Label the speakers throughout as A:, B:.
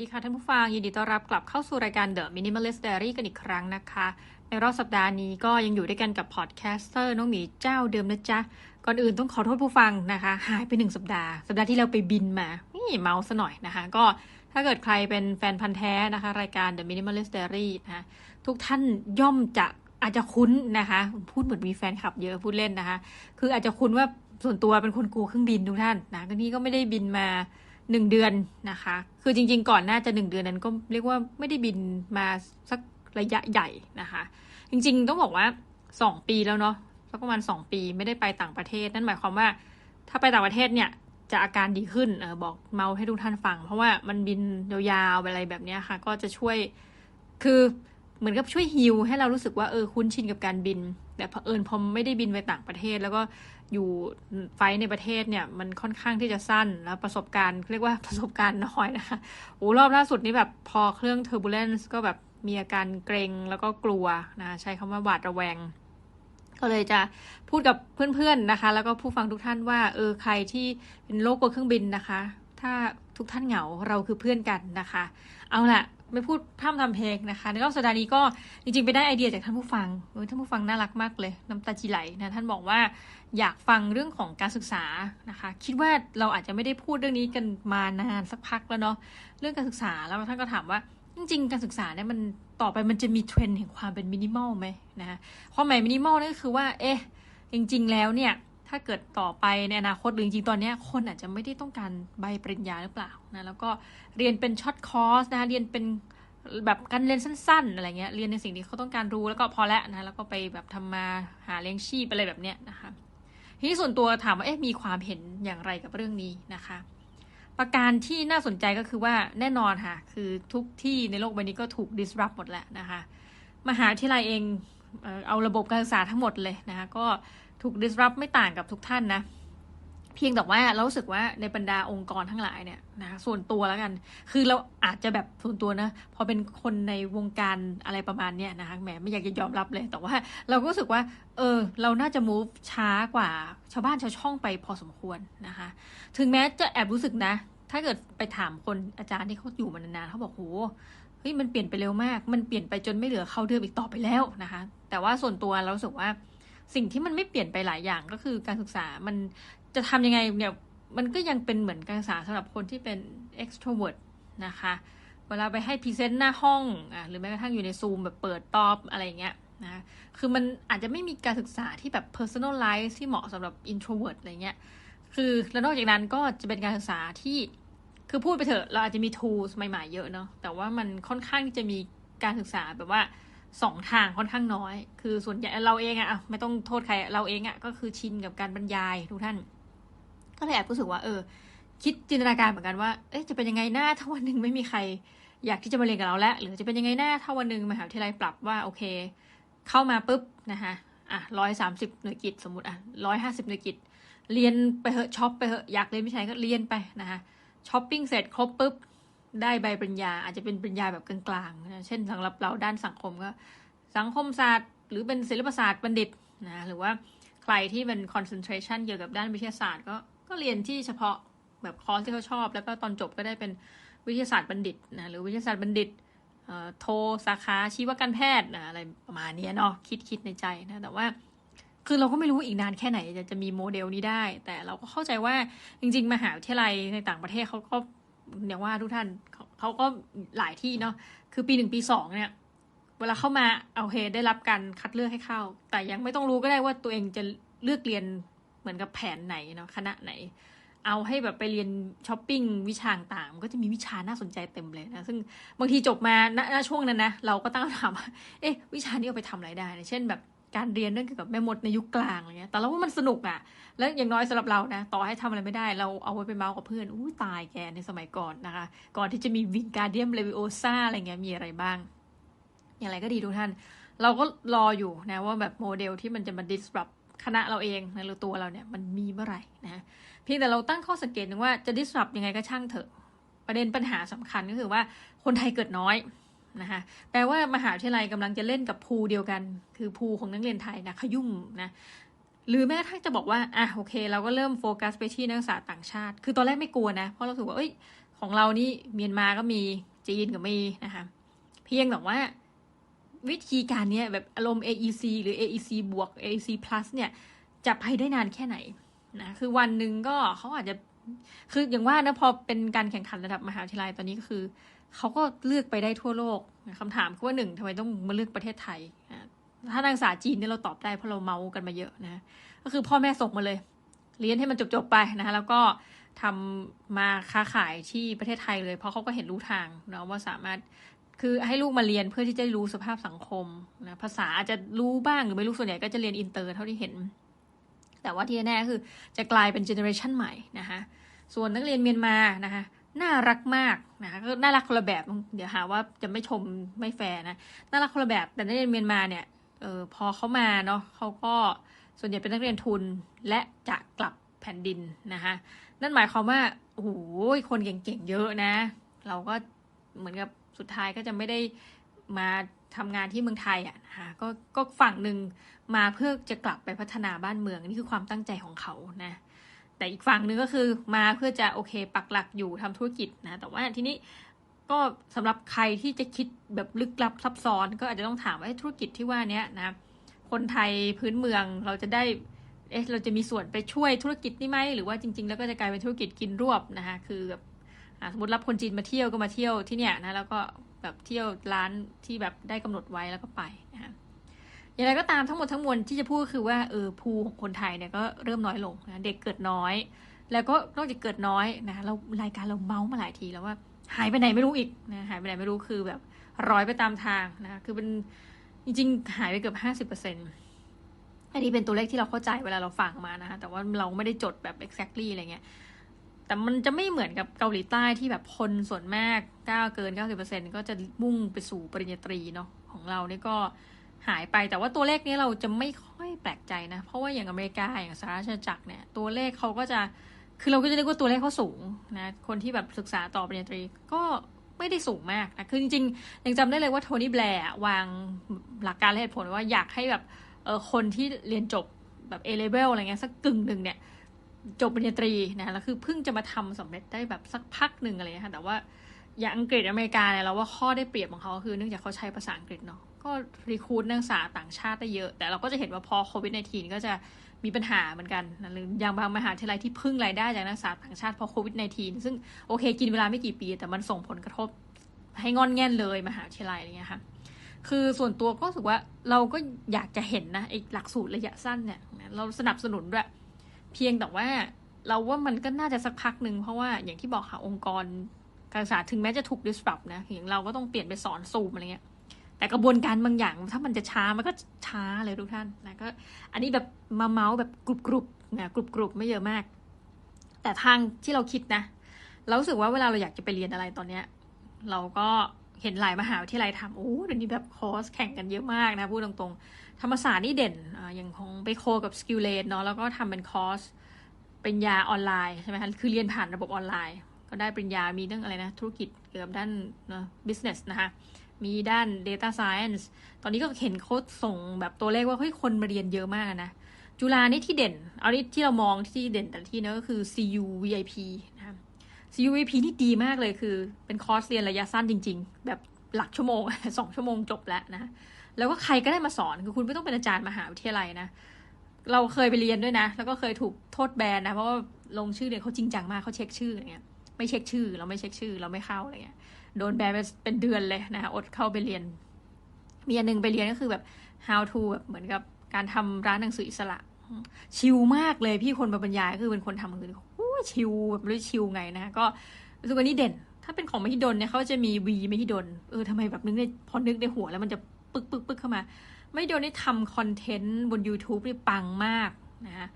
A: ดีค่ะท่านผู้ฟัง ยินดีต้อนรับกลับเข้าสู่รายการ The Minimalist Diary กันอีกครั้งนะคะ ในรอบสัปดาห์นี้ก็ยังอยู่ด้วยกันกับพอดแคสเตอร์น้องหมีเจ้าเดิมนะจ๊ะ ก่อนอื่นต้องขอโทษผู้ฟังนะคะ หายไปหนึ่งสัปดาห์ สัปดาห์ที่เราไปบินมานี่เมาส์ซะหน่อยนะคะ ก็ถ้าเกิดใครเป็นแฟนพันธ์แท้นะคะ รายการ The Minimalist Diary นะคะทุกท่านย่อมจะอาจจะคุ้นนะคะ พูดเหมือนมีแฟนคลับเยอะพูดเล่นนะคะ คืออาจจะคุ้นว่าส่วนตัวเป็นคนกลัวเครื่องบินทุกท่านนะก็นี่ก็ไม่ได้บินมา หนึ่งเดือนนะคะ คือจริง ๆ ก่อนหน้าจะหนึ่งเดือนนั้นก็เรียกว่าไม่ได้บินมาสักระยะใหญ่นะคะ จริง ๆ ต้องบอกว่าสองปีแล้วเนาะสักประมาณสองปีไม่ได้ไปต่างประเทศ นั่นหมายความว่า ถ้าไปต่างประเทศเนี่ยจะอาการดีขึ้นเออบอกเมาให้ทุกท่านฟัง เพราะว่ามันบินยาวๆอะไรแบบนี้ค่ะ ก็จะช่วยคือเหมือนกับช่วยฮิลให้เรารู้สึกว่าเออคุ้นชินกับการบิน แต่เผอิญพอไม่ได้บินไปต่างประเทศ แล้วก็ อยู่ไฟในประเทศเนี่ยมันค่อนข้างที่จะสั้นแล้วประสบการณ์เรียกว่าประสบการณ์น้อยนะคะโอ้รอบล่าสุดนี้แบบพอเครื่อง turbulence ก็แบบมีอาการเกรงแล้วก็กลัวนะใช้คำว่าหวาดระแวง ก็เลยจะพูดกับเพื่อนๆนะคะ แล้วก็ผู้ฟังทุกท่านว่าเออใครที่เป็นโรคกลัวเครื่องบินนะคะ ถ้าทุกท่านเหงาเราคือเพื่อนกันนะคะ เอาละ ไม่พูดพร่ำทำเพลงนะคะในรอบสัปดาห์นี้ก็จริงๆ ไปได้ไอเดียจากท่านผู้ฟังเออท่านผู้ฟังน่ารักมากเลยน้ำตาจีไหลนะท่านบอกว่าอยากฟังเรื่องของการศึกษานะคะ คิดว่าเราอาจจะไม่ได้พูดเรื่องนี้กันมานานสักพักแล้วเนาะเรื่องการศึกษาแล้วท่านก็ถามว่าจริงๆ การศึกษาเนี่ยมันต่อไปมันจะมีเทรนด์แห่งความเป็นมินิมอลไหมนะคะความหมายมินิมอลนั่นก็คือว่าเอ๊ะจริง ๆ แล้วเนี่ย ถ้าเกิดต่อไปในอนาคตหรือจริงๆตอนนี้คนอาจจะไม่ได้ต้องการใบปริญญาหรือเปล่านะแล้วก็เรียนเป็นช็อตคอร์สนะเรียนเป็นแบบการเรียนสั้น ๆ อะไรเงี้ยเรียนในสิ่งที่เขาต้องการรู้แล้วก็พอแล้วนะแล้วก็ไปแบบทำมาหาเลี้ยงชีพอะไรแบบเนี้ยนะคะทีนี้ส่วนตัวถามว่าเอ๊ะมีความเห็นอย่างไรกับเรื่องนี้นะคะ ประการที่น่าสนใจก็คือว่าแน่นอนค่ะ คือทุกที่ในโลกใบนี้ก็ถูก disrupt หมดแหละนะคะ มหาวิทยาลัยเองเอาระบบการศึกษาทั้งหมดเลยนะคะก็ ถูก disrupt ไม่ต่างกับทุกท่านนะ เพียงแต่ว่าเรารู้สึกว่าในบรรดาองค์กรทั้งหลายเนี่ยนะคะส่วนตัวแล้วกัน คือเราอาจจะแบบส่วนตัวนะ พอเป็นคนในวงการอะไรประมาณเนี้ยนะคะแหมไม่อยากจะยอมรับเลย แต่ว่าเราก็รู้สึกว่า เออ เราน่าจะ move ช้ากว่าชาวบ้านชาวช่องไปพอสมควรนะคะ ถึงแม้จะแอบรู้สึกนะ ถ้าเกิดไปถามคนอาจารย์ที่เขาอยู่มานานๆเขาบอกโหเฮ้ยมันเปลี่ยนไปเร็วมาก มันเปลี่ยนไปจนไม่เหลือเข้าเดิมอีกต่อไปแล้วนะคะ แต่ว่าส่วนตัวเราสึกว่า สิ่งที่มันไม่เปลี่ยนไปหลายอย่างก็คือการศึกษามันจะทำยังไงเนี่ยมันก็ยังเป็นเหมือนการศึกษาสำหรับคนที่เป็น extrovert นะคะเวลาไปให้พรีเซนต์หน้าห้องอะหรือแม้กระทั่งอยู่ในซูมแบบเปิดตอบอะไรเงี้ยนะคือมันอาจจะไม่มีการศึกษาที่แบบ personalize ที่เหมาะสำหรับ introvert อะไรเงี้ยคือแล้วนอกจากนั้นก็จะเป็นการศึกษาที่คือพูดไปเถอะเราอาจจะมี tools ใหม่ๆเยอะเนาะแต่ว่ามันค่อนข้างที่จะมีการศึกษาแบบว่า สองทางค่อนข้างน้อย คือส่วนใหญ่เราเองอะไม่ต้องโทษใครเราเองอะก็คือชินกับการบรรยายทุกท่าน ก็เลยแอบรู้สึกว่า เออ คิดจินตนาการเหมือนกันว่า เอ๊ะจะเป็นยังไงหน้าถ้าวันหนึ่งไม่มีใคร อยากที่จะมาเรียนกับเราแล้ว หรือจะเป็นยังไงหน้าถ้าวันหนึ่งมหาวิทยาลัยปรับว่าโอเค เข้ามาปุ๊บนะคะอะร้อยสามสิบหน่วยกิจสมมติอะร้อยห้าสิบหน่วยกิจเรียนไปเหอะช็อปไปเหอะอยากเรียนวิชาก็เรียนไปนะคะช้อปปิ้งเสร็จครบปุ๊บ ได้ใบปริญญา อาจจะเป็นปริญญาแบบกลางๆนะเช่นสำหรับเราด้านสังคมก็ สังคมศาสตร์ หรือเป็นศิลปศาสตร์บัณฑิตนะหรือว่าใครที่เป็น concentration เกี่ยวกับด้านวิทยาศาสตร์ ก็ก็เรียนที่เฉพาะแบบคอร์สที่เขาชอบ แล้วก็ตอนจบก็ได้เป็นวิทยาศาสตร์บัณฑิตนะหรือวิทยาศาสตร์บัณฑิตเอ่อโทสาขาชีวการแพทย์นะอะไรประมาณนี้เนาะคิดคิดในใจนะแต่ว่าคือเราก็ไม่รู้อีกนานแค่ไหนจะจะมีโมเดลนี้ได้ แต่เราก็เข้าใจว่าจริง ๆ มหาวิทยาลัยในต่างประเทศเขาก็ อย่างว่าทุกท่านเขาก็หลายที่เนาะคือปีหนึ่งปีสองเนี่ยเวลาเข้ามาโอาเคได้รับการคัดเลือกให้เข้า แต่ยังไม่ต้องรู้ก็ได้ว่าตัวเองจะเลือกเรียนเหมือนกับแผนไหนเนาะคณะไหน เอาให้แบบไปเรียนช้อปปิ้งวิชาต่างก็จะมีวิชาน่าสนใจเต็มเลยนะ ซึ่งบางทีจบมาณช่วงนั้นนะ เราก็ตั้งคำถามเอ๊ะวิชานี้เอาไปทำอะไรได้นะเช่นแบบ การเรียนเรื่องเกี่ยวกับแม่มดในยุคกลางอะไรเงี้ย แต่เราว่ามันสนุกอะแล้วอย่างน้อยสำหรับเรานะ ต่อให้ทำอะไรไม่ได้ เราเอาไว้ไปเมาส์กับเพื่อน อู้ตายแกในสมัยก่อนนะคะ ก่อนที่จะมีวิงการเดียมเลวิโอซาอะไรเงี้ย มีอะไรบ้าง อย่างไรก็ดีทุกท่าน เราก็รออยู่นะว่าแบบโมเดลที่มันจะมา disrupt คณะเราเองนะหรือตัวเราเนี่ยมันมีเมื่อไหร่นะเพียงแต่เราตั้งข้อสังเกตนึงว่าจะ disrupt ยังไงก็ช่างเถอะ ประเด็นปัญหาสำคัญก็คือว่าคนไทยเกิดน้อย นะคะแปลว่ามหาวิทยาลัยกำลังจะเล่นกับพูเดียวกัน คือพูของนักเรียนไทยนะขยุ่มนะหรือแม้กระทั่งจะบอกว่าอะโอเค เราก็เริ่มโฟกัสไปที่นักศึกษาต่างชาติ คือตอนแรกไม่กลัวนะ เพราะเราถือว่าเอ้ยของเรานี่เมียนมาก็มีจีนก็มีนะคะเพียงแต่ว่าวิธีการเนี้ยแบบอารมณ์ AEC หรือ AEC บวก AEC plus เนี่ยจะไปได้นานแค่ไหนนะคือวันหนึ่งก็เขาอาจจะคืออย่างว่านะพอเป็นการแข่งขันระดับมหาวิทยาลัยตอนนี้ก็คือ เขาก็เลือกไปได้ทั่วโลกคำถามคือว่าหนึ่งทำไมต้องมาเลือกประเทศไทย ถ้านักศึกษาจีนเนี่ยเราตอบได้เพราะเราเมากันมาเยอะนะ ก็คือพ่อแม่ส่งมาเลย เรียนให้มันจบๆไปนะคะแล้วก็ทำมาค้าขายที่ประเทศไทยเลย เพราะเขาก็เห็นรู้ทางเนาะว่าสามารถคือให้ลูกมาเรียนเพื่อที่จะรู้สภาพสังคมนะภาษาอาจจะรู้บ้างหรือไม่รู้ส่วนใหญ่ก็จะเรียนอินเตอร์เท่าที่เห็น แต่ว่าที่แน่คือจะกลายเป็นเจเนอเรชันใหม่นะคะส่วนนักเรียนเมียนมานะคะ น่ารักมากนะคะก็น่ารักคนละแบบ เดี๋ยวหาว่าจะไม่ชมไม่แฟร์นะ น่ารักคนละแบบ แต่นักเรียนเมียนมาเนี่ยเออพอเขามาเนาะเขาก็ส่วนใหญ่เป็นนักเรียนทุนและจะกลับแผ่นดินนะคะนั่นหมายความว่าโอ้โหคนเก่งๆเยอะนะ เราก็เหมือนกับสุดท้ายก็จะไม่ได้มาทำงานที่เมืองไทยอะนะคะก็ก็ฝั่งหนึ่งมาเพื่อจะกลับไปพัฒนาบ้านเมืองนี่คือความตั้งใจของเขานะ แต่อีกฝั่งหนึ่งก็คือมาเพื่อจะโอเคปักหลักอยู่ทำธุรกิจนะ แต่ว่าทีนี้ก็สำหรับใครที่จะคิดแบบลึกลับซับซ้อน ก็อาจจะต้องถามว่าธุรกิจที่ว่านี้นะ คนไทยพื้นเมืองเราจะได้เอ๊ะเราจะมีส่วนไปช่วยธุรกิจนี่ไหมหรือว่าจริง ๆ แล้วก็จะกลายเป็นธุรกิจกินรวบนะคะคือแบบสมมติรับคนจีนมาเที่ยวก็มาเที่ยวที่เนี่ยนะแล้วก็แบบเที่ยวร้านที่แบบได้กำหนดไว้แล้วก็ไปนะคะ อย่างไรก็ตามทั้งหมดทั้งมวลที่จะพูดคือว่าเออภูของคนไทยเนี่ยก็เริ่มน้อยลงนะเด็กเกิดน้อย แล้วก็นอกจากเกิดน้อยนะเรารายการเราเมาส์มาหลายทีแล้วว่าหายไปไหนไม่รู้อีกนะหายไปไหนไม่รู้คือแบบร้อยไปตามทางนะคือเป็นจริงๆหายไปเกือบห้าสิบเปอร์เซ็นต์อันนี้เป็นตัวเลขที่เราเข้าใจเวลาเราฟังมานะคะแต่ว่าเราไม่ได้จดแบบ exactly อะไรเงี้ยแต่มันจะไม่เหมือนกับเกาหลีใต้ที่แบบคนส่วนมากก้าเกิน 90%ก็จะมุ่งไปสู่ปริญญาตรีเนาะของเรานี่ก็ หายไปแต่ว่าตัวเลขนี้เราจะไม่ค่อยแปลกใจนะ เพราะว่าอย่างอเมริกาอย่างสหราชอาณาจักรเนี่ยตัวเลขเขาก็จะคือเราก็จะนึกว่าตัวเลขเขาสูงนะคนที่แบบศึกษาต่อปริญญาตรีก็ไม่ได้สูงมากนะคือจริงๆยังจำได้เลยว่าโทนี่แบร์วางหลักการและเหตุผลว่าอยากให้แบบเออคนที่เรียนจบแบบ A level อะไรเงี้ยสักกึ่งหนึ่งเนี่ยจบปริญญาตรีนะแล้วคือเพิ่งจะมาทำสำเร็จได้แบบสักพักหนึ่งอะไรเงี้ยค่ะแต่ว่าอย่างอังกฤษอเมริกาเนี่ยเราว่าข้อได้เปรียบของเขาคือเนื่องจากเขาใช้ภาษาอังกฤษเนาะ ก็รีคูดนักศึกษาต่างชาติได้เยอะ แต่เราก็จะเห็นว่าพอโควิด -19 ก็จะมีปัญหาเหมือนกันหรืออย่างบางมหาวิทยาลัยที่พึ่งรายได้จากนักศึกษาต่างชาติพอโควิด -19 ซึ่งโอเคกินเวลาไม่กี่ปี แต่มันส่งผลกระทบให้งอนแง่นเลยมหาวิทยาลัยอะไรเงี้ยค่ะ คือส่วนตัวก็รู้สึกว่าเราก็อยากจะเห็นนะไอ้หลักสูตรระยะสั้นเนี่ยเราสนับสนุนด้วยเพียงแต่ว่าเราว่ามันก็น่าจะสักพักหนึ่งเพราะว่าอย่างที่บอกค่ะองค์กรการศึกษาถึงแม้จะถูก disrupt นะอย่างเราก็ต้องเปลี่ยนไปสอนซูมอะไรเงี้ย แต่กระบวนการบางอย่าง ถ้ามันจะช้ามันก็ช้าเลยทุกท่านนะก็ อันนี้แบบมาเมาส์แบบกรุบกรุบนะกรุบกรุบไม่เยอะมาก แต่ทางที่เราคิดนะเราสึกว่าเวลาเราอยากจะไปเรียนอะไรตอนเนี้ย เราก็เห็นหลายมหาวิทยาลัยทำโอ้เดี๋ยวนี้แบบคอร์สแข่งกันเยอะมากนะพูดตรงๆ ธรรมศาสตร์นี่เด่นออย่างของไปโคกับสกิลเลนเนาะแล้วก็ทำเป็นคอร์สเป็นยาออนไลน์ใช่ไหมคะคือเรียนผ่านระบบออนไลน์ ก็ได้ปริญญา มีเรื่องอะไรนะ ธุรกิจเกี่ยวกับด้านนะ business นะคะ มีด้าน data science ตอนนี้ก็เห็นเขาส่งแบบตัวเลขว่าเฮ้ยคนมาเรียนเยอะมากนะ จุฬานี่ที่เด่น เอาที่ที่เรามองที่เด่นแต่ที่นั่นก็คือ CU VIP นะคะ CU VIP นี่ดีมากเลยคือ เป็นคอร์สเรียนระยะสั้นจริง ๆ แบบหลักชั่วโมงสองชั่วโมงจบแล้วนะ แล้วก็ใครก็ได้มาสอน คือคุณไม่ต้องเป็นอาจารย์มหาวิทยาลัยนะ เราเคยไปเรียนด้วยนะ แล้วก็เคยถูกโทษแบนนะ เพราะว่าลงชื่อเรียนเขาจริงจังมากเขาเช็คชื่ออะไรเงี้ย ไม่เช็คชื่อ เราไม่เช็คชื่อ เราไม่เข้าอะไรเงี้ยโดนแบนไปเป็นเดือนเลยนะอดเข้าไปเรียน มีอันนึงไปเรียนก็คือแบบ how to แบบเหมือนกับการทำร้านหนังสืออิสระ ชิลมากเลยพี่คนมาบรรยายคือเป็นคนทำคือโอ้ชิลแบบไม่รู้ชิลไงนะก็รู้สึกว่านี่เด่น ถ้าเป็นของมหิดลเนี่ยเขาจะมีวีมหิดลเออทำไมแบบนึกในพอนึกในหัวแล้วมันจะปึกปึกปึกเข้ามา ไม่โดนได้ทำคอนเทนต์บน YouTube นี่ปังมากนะ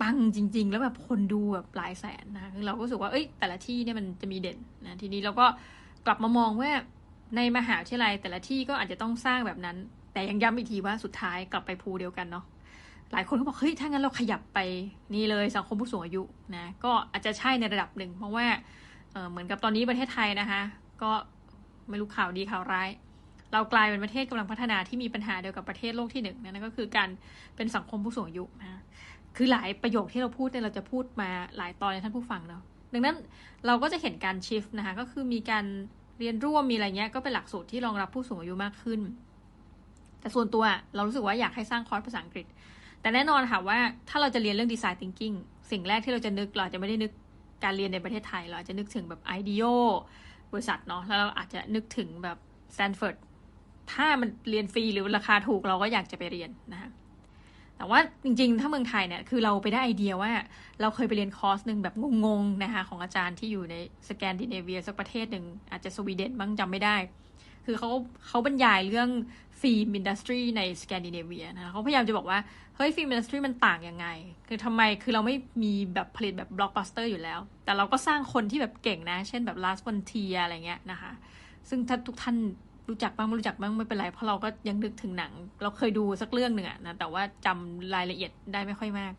A: ปังจริง ๆ แล้วแบบคนดูแบบหลายแสนนะคือเราก็รู้สึกว่าเอ้ยแต่ละที่เนี่ยมันจะมีเด่นนะทีนี้เราก็กลับมามองว่าในมหาวิทยาลัยแต่ละที่ก็อาจจะต้องสร้างแบบนั้น แต่ยังย้ำอีกทีว่าสุดท้ายกลับไปภูเดียวกันเนาะหลายคนก็บอกเฮ้ยถ้างั้นเราขยับไปนี่เลยสังคมผู้สูงอายุนะก็อาจจะใช่ในระดับหนึ่งเพราะว่าเเหมือนกับตอนนี้ประเทศไทยนะคะ ก็ไม่รู้ข่าวดีข่าวร้าย เรากลายเป็นประเทศกำลังพัฒนาที่มีปัญหาเดียวกับประเทศโลกที่หนึ่งนั่นก็คือการเป็นสังคมผู้สูงอายุนะ คือหลายประโยคที่เราพูดเนี่ยเราจะพูดมาหลายตอนในท่านผู้ฟังเนาะดังนั้นเราก็จะเห็นการชิฟนะคะก็คือมีการเรียนร่วมมีอะไรเงี้ยก็เป็นหลักสูตรที่รองรับผู้สูงอายุมากขึ้น แต่ส่วนตัวเรารู้สึกว่าอยากให้สร้างคอร์สภาษาอังกฤษ แต่แน่นอนค่ะว่าถ้าเราจะเรียนเรื่องดีไซน์ thinking สิ่งแรกที่เราจะนึกเราจะไม่ได้นึกการเรียนในประเทศไทย เราอาจจะนึกถึงแบบ IDEO บริษัทเนาะแล้วเราอาจจะนึกถึงแบบ Stanford ถ้ามันเรียนฟรีหรือราคาถูกเราก็อยากจะไปเรียนนะคะ แต่ว่าจริงๆ ถ้าเมืองไทยเนี่ยคือเราไปได้ไอเดียว่า เราเคยไปเรียนคอร์สหนึ่งแบบงงๆนะคะของอาจารย์ที่อยู่ในสแกนดิเนเวียสักประเทศหนึ่งอาจจะสวีเดนบ้างจำไม่ได้ คือเขาเขาบรรยายเรื่องฟิล์มอินดัสทรีในสแกนดิเนเวียนะเขาพยายามจะบอกว่า เฮ้ยฟิล์มอินดัสทรีมันต่างยังไง คือทำไมคือเราไม่มีแบบผลิตแบบบล็อกบัสเตอร์อยู่แล้ว แต่เราก็สร้างคนที่แบบเก่งนะ เช่นแบบลาสวันเทียอะไรเงี้ยนะคะซึ่งถ้าทุกท่าน รู้จักบ้างไม่รู้จักบ้างไม่เป็นไรเพราะเราก็ยังนึกถึงหนัง เราเคยดูสักเรื่องหนึ่งอะนะแต่ว่าจำรายละเอียดได้ไม่ค่อยมาก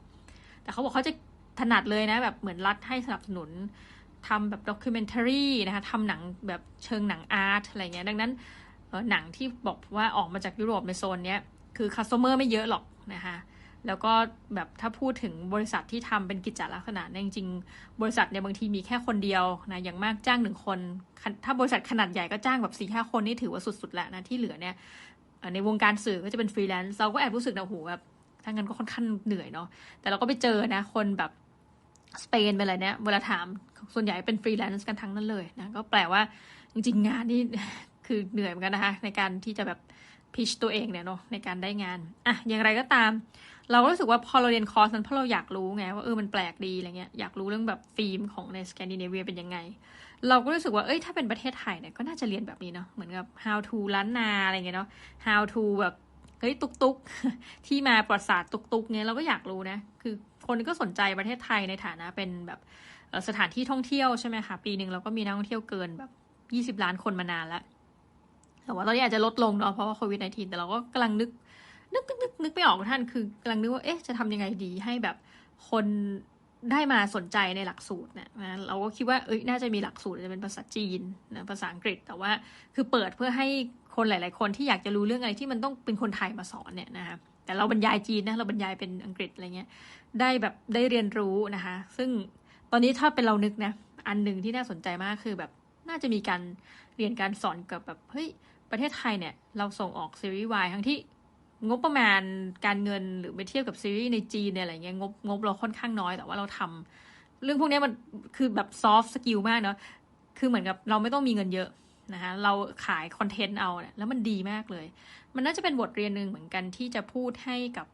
A: แต่เขาบอกเขาจะถนัดเลยนะ แบบเหมือนรัฐให้สนับสนุนทำแบบด็อกิเมนทารีนะคะทำหนังแบบเชิงหนังอาร์ตอะไรเงี้ยดังนั้นหนังที่บอกว่าออกมาจากยุโรปในโซนเนี้ยคือคัสเตอร์ไม่เยอะหรอกนะคะ แล้วก็แบบถ้าพูดถึงบริษัทที่ทำเป็นกิจจลักษณะเนี่ยจริงๆ บริษัทเนี่ยบางทีมีแค่คนเดียวนะอย่างมากจ้างหนึ่งคน ถ้าบริษัทขนาดใหญ่ก็จ้างแบบสี่ห้าคนนี่ถือว่าสุดๆแล้วนะที่เหลือเนี่ยในวงการสื่อก็จะเป็นฟรีแลนซ์เราก็แอบรู้สึกนะโหแบบถ้างั้นก็ค่อนข้างเหนื่อยเนาะแต่เราก็ไปเจอนะคนแบบสเปนเป็นอะไรเนี่ยเวลาถามส่วนใหญ่เป็นฟรีแลนซ์กันทั้งนั้นเลยนะก็แปลว่าจริงๆ งานนี่คือเหนื่อยเหมือนกันนะคะในการที่จะแบบพิชตัวเองเนี่ยเนาะในการได้งานอะอย่างไรก็ตาม เราก็รู้สึกว่าพอเราเรียนคอร์สนั้นเพราะเราอยากรู้ไงว่าเออมันแปลกดีอะไรเงี้ยอยากรู้เรื่องแบบฟิล์มของในสแกนดิเนเวียเป็นยังไง เราก็รู้สึกว่าเอ้ยถ้าเป็นประเทศไทยเนี่ยก็น่าจะเรียนแบบนี้เนาะเหมือนกับ how to ล้านนาอะไรเงี้ยเนาะ how to แบบเฮ้ยตุกตุกที่มาประวัติศาสตร์ตุกตุกเนี้ยเราก็อยากรู้นะ คือคนก็สนใจประเทศไทยในฐานะเป็นแบบสถานที่ท่องเที่ยวใช่ไหมคะปีหนึ่งเราก็มีนักท่องเที่ยวเกินแบบยี่สิบล้านคนมานานแล้วแต่ว่าตอนนี้อาจจะลดลงเนาะเพราะว่าโควิด -19 แต่เราก็กำลังนึก นึกนึกนึกนึกไม่ออกท่านคือกำลังนึกว่าเอ๊ะจะทำยังไงดีให้แบบคนได้มาสนใจในหลักสูตรเนี่ยนะเราก็คิดว่าเอ้ยน่าจะมีหลักสูตรจะเป็นภาษาจีนนะภาษาอังกฤษแต่ว่าคือเปิดเพื่อให้คนหลาย ๆ คนที่อยากจะรู้เรื่องอะไรที่มันต้องเป็นคนไทยมาสอนเนี่ยนะคะแต่เราบรรยายจีนนะเราบรรยายเป็นอังกฤษอะไรเงี้ยได้แบบได้เรียนรู้นะคะ ซึ่งตอนนี้ถ้าเป็นเรานึกนะอันหนึ่งที่น่าสนใจมากคือแบบน่าจะมีการเรียนการสอนกับแบบเฮ้ยประเทศไทยเนี่ยเราส่งออกซีรีส์วายทั้งที่ งบประมาณการเงินหรือไปเทียบกับซีรีส์ในจีนเนี่ยอะไรเงี้ยงบงบเราค่อนข้างน้อยแต่ว่าเราทำเรื่องพวกนี้มันคือแบบซอฟต์สกิลมากเนาะคือเหมือนกับเราไม่ต้องมีเงินเยอะนะคะเราขายคอนเทนต์เอาเนี่ยแล้วมันดีมากเลย มันน่าจะเป็นบทเรียนหนึ่งเหมือนกันที่จะพูดให้กับ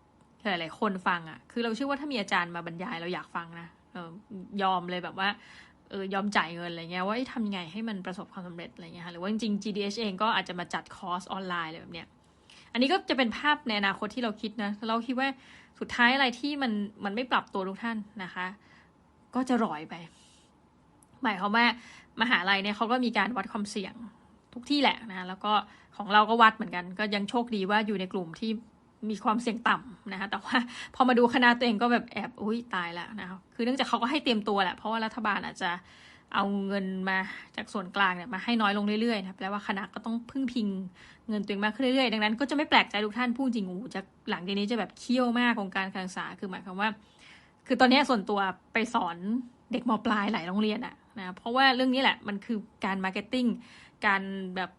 A: หลายๆคนฟังอะ่ะ คือเราเชื่อว่าถ้ามีอาจารย์มาบรรยายเราอยากฟังนะเออยอมเลยแบบว่าเออยอมจ่ายเงินอะไรเงี้ยว่าทำยังไงให้มันประสบความสำเร็จอะไรเงี้ยหรือว่าจริงๆ GDH เองก็อาจจะมาจัดคอร์สออนไลน์อะไรแบบเนี้ย อันนี้ก็จะเป็นภาพในอนาคตที่เราคิดนะเราคิดว่าสุดท้ายอะไรที่มันมันไม่ปรับตัวทุกท่านนะคะ ก็จะรอยไป หมายความว่ามหาลัยเนี่ยเขาก็มีการวัดความเสี่ยงทุกที่แหละนะแล้วก็ของเราก็วัดเหมือนกัน ก็ยังโชคดีว่าอยู่ในกลุ่มที่มีความเสี่ยงต่ำนะคะแต่ว่าพอมาดูคณะตัวเองก็แบบแอบอุ้ยตายแล้วนะคะคือเนื่องจากเขาก็ให้เตรียมตัวแหละเพราะว่ารัฐบาลอาจจะ เอาเงินมาจากส่วนกลางเนี่ยมาให้น้อยลงเรื่อยๆนะแปลว่าคณะก็ต้องพึ่งพิงเงินตัวเองมากขึ้นเรื่อยๆ ดังนั้นก็จะไม่แปลกใจทุกท่านพูดจริงอูจะหลังจากนี้จะแบบเคี่ยวมากของการการศึกษาคือหมายความว่า คือตอนนี้ส่วนตัวไปสอนเด็กมปลายหลายโรงเรียนอะนะเพราะว่าเรื่องนี้แหละมันคือการมาร์เก็ตติ้งการแบบ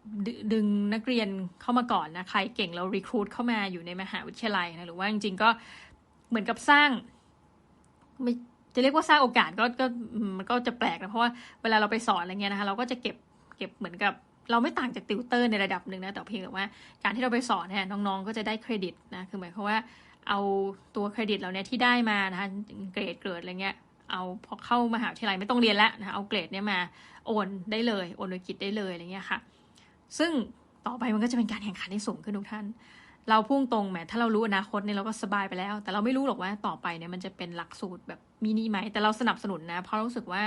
A: ดึงนักเรียนเข้ามาก่อนนะใครเก่งเรารีคูดเข้ามาอยู่ในมหาวิทยาลัยนะหรือว่าจริงๆก็เหมือนกับสร้างไม่ จะเรียกว่าสร้างโอกาสก็ก็มันก็จะแปลกนะเพราะว่าเวลาเราไปสอนอะไรเงี้ยนะคะ เราก็จะเก็บเก็บเหมือนกับเราไม่ต่างจากติวเตอร์ในระดับหนึ่งนะแต่เพียงแต่ว่าการที่เราไปสอนเนี่ยน้องๆ ก็จะได้เครดิตนะคือหมายความว่าเอาตัวเครดิตเหล่านี้ที่ได้มานะคะเกรดเกรดอะไรเงี้ยเอาพอเข้ามหาวิทยาลัยไม่ต้องเรียนแล้วนะเอาเกรดเนี้ยมาโอนได้เลยโอนโดยกิจได้เลยอะไรเงี้ยค่ะ ซึ่งต่อไปมันก็จะเป็นการแข่งขันที่สูงขึ้นทุกท่าน เราพุ่งตรงแหมถ้าเรารู้อนาคตเนี่ยเราก็สบายไปแล้ว แต่เราไม่รู้หรอกว่าต่อไปเนี่ยมันจะเป็นหลักสูตรแบบมินิไหมแต่เราสนับสนุนนะ เพราะรู้สึกว่า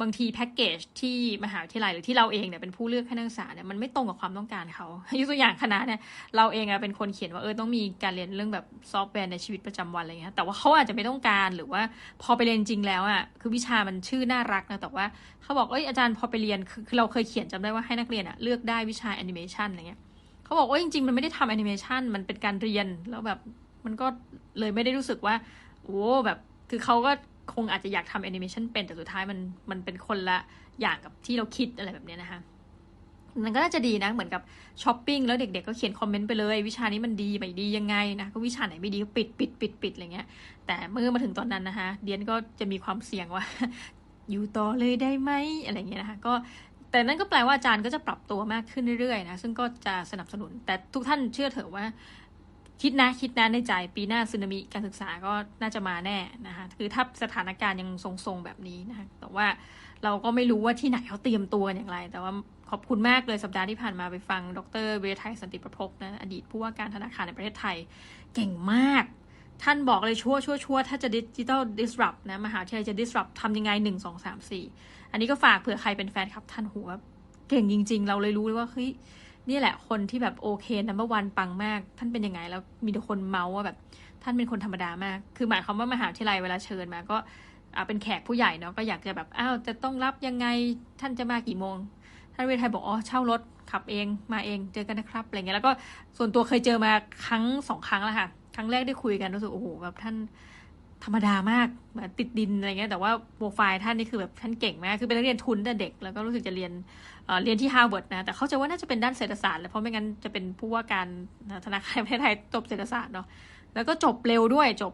A: บางทีแพ็กเกจที่มหาวิทยาลัยหรือที่เราเองเนี่ยเป็นผู้เลือกให้นักศึกษาเนี่ยมันไม่ตรงกับความต้องการเขายกตัวอย่างคณะเนี่ยเราเองอะเป็นคนเขียนว่าเออต้องมีการเรียนเรื่องแบบซอฟต์แวร์ในชีวิตประจำวันอะไรเงี้ยแต่ว่าเขาอาจจะไม่ต้องการหรือว่าพอไปเรียนจริงแล้วอะคือวิชามันชื่อน่ารักนะแต่ว่าเขาบอกเอ้ยอาจารย์พอไปเรียนคือเราเคยเขียนจำได้ว่าให้นักเรียนอะเลือกได้วิชาแอนิเมชันอะไรเงี้ย เขาบอกว่าจริงๆ มันไม่ได้ทำแอนิเมชันมันเป็นการเรียนแล้วแบบมันก็เลยไม่ได้รู้สึกว่าโอ้แบบคือเขาก็คงอาจจะอยากทำแอนิเมชันเป็นแต่สุดท้ายมันมันเป็นคนละอย่างกับที่เราคิดอะไรแบบนี้นะคะมันก็น่าจะดีนะ เหมือนกับช้อปปิ้งแล้วเด็กๆก็เขียนคอมเมนต์ไปเลย วิชานี้มันดีไม่ดียังไงนะก็วิชาไหนไม่ดีก็ปิดปิดปิดปิดอะไรเงี้ย แต่เมื่อมาถึงตอนนั้นนะคะเดียนก็จะมีความเสี่ยงว่า อยู่ต่อเลยได้ไหมอะไรเงี้ยนะคะก็ แต่นั่นก็แปลว่าอาจารย์ก็จะปรับตัวมากขึ้นเรื่อยๆนะซึ่งก็จะสนับสนุน แต่ทุกท่านเชื่อเถอะว่า คิดนะคิดนะในใจปีหน้าสึนามิการศึกษาก็น่าจะมาแน่นะคะคือถ้าสถานการณ์ยังทรงๆแบบนี้นะคะแต่ว่าเราก็ไม่รู้ว่าที่ไหนเขาเตรียมตัวอย่างไร แต่ว่าขอบคุณมากเลยสัปดาห์ที่ผ่านมาไปฟัง ดรเวรไทยสันติประพบนะอดีตผู้ว่าการธนาคารในประเทศไทย เก่งมาก ท่านบอกเลยชั่วชั่วชั่วถ้าจะดิจิตอล disrupt นะมหาวิทยาลัยจะ disrupt ทำยังไงหนึ่งสองสามสี่อันนี้ก็ฝากเผื่อใครเป็นแฟนคลับท่านหัวเก่งจริง ๆ เราเลยรู้เลยว่าเฮ้ยนี่แหละคนที่แบบโอเคนัมเบอร์วันปังมาก ท่านเป็นยังไงแล้วมีแต่คนเมาส์ว่าแบบท่านเป็นคนธรรมดามาก คือหมายความว่ามหาวิทยาลัยเวลาเชิญมาก็เป็นแขกผู้ใหญ่เนาะก็อยากจะแบบอ้าวจะต้องรับยังไงท่านจะมากี่โมง ท่านเวทไทยบอกอ๋อเช่ารถขับเองมาเองเจอกันนะครับอะไรเงี้ยแล้วก็ส่วนตัวเคยเจอมาครั้งสองครั้งแล้วค่ะ ครั้งแรกได้คุยกันรู้สึกโอ้โหแบบท่านธรรมดามากแบบติดดินอะไรเงี้ยแต่ว่าโปรไฟล์ท่านนี่คือแบบท่านเก่งมากคือเป็นนักเรียนทุนแต่เด็ก แล้วก็รู้สึกจะเรียนเรียนที่ฮาร์วาร์ดนะ แต่เขาใจว่าน่าจะเป็นด้านเศรษฐศาสตร์แหละเพราะไม่งั้นจะเป็นผู้ว่าการธนาคารประเทศไทยจบเศรษฐศาสตร์เนาะแล้วก็จบเร็วด้วยจบ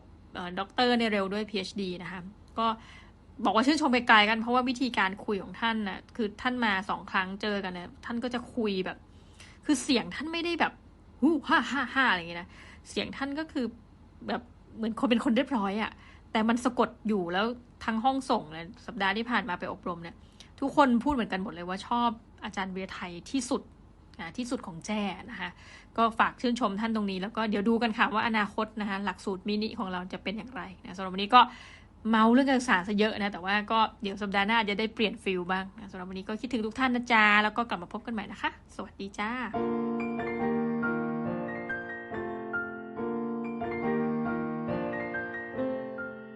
A: ด็อกเตอร์ในยเร็วด้วย PhD นะคะก็บอกว่าชื่นชมไปไกลกันเพราะว่าวิธีการคุยของท่านน่ะคือท่านมาสองครั้งเจอกันเนี่ยท่านก็จะคุยแบบ คือเสียงท่านไม่ได้แบบฮู้ฮ่าฮ่าฮ่าอะไรอย่างเงี้ยนะ เสียงท่านก็คือแบบเหมือนคนเป็นคนเรียบร้อยอะ่ะ แต่มันสะกดอยู่แล้วทั้งห้องส่งเลยสัปดาห์ที่ผ่านมาไปอบรมเนี่ย ทุกคนพูดเหมือนกันหมดเลยว่าชอบอาจารย์เวียไทยที่สุดนะที่สุดของแจ้นะคะก็ฝากชื่นชมท่านตรงนี้ แล้วก็เดี๋ยวดูกันค่ะว่าอนาคตนะคะหลักสูตรมินิของเราจะเป็นอย่างไรนะสำหรับวันนี้ก็เมาเรื่องการศึกษาซะเยอะนะ แต่ว่าก็เดี๋ยวสัปดาห์หน้าจะได้เปลี่ยนฟิลบ้างนะสำหรับวันนี้ก็คิดถึงทุกท่านนะจ๊ะแล้วก็กลับมาพบกันใหม่นะคะ สวัสดีจ้า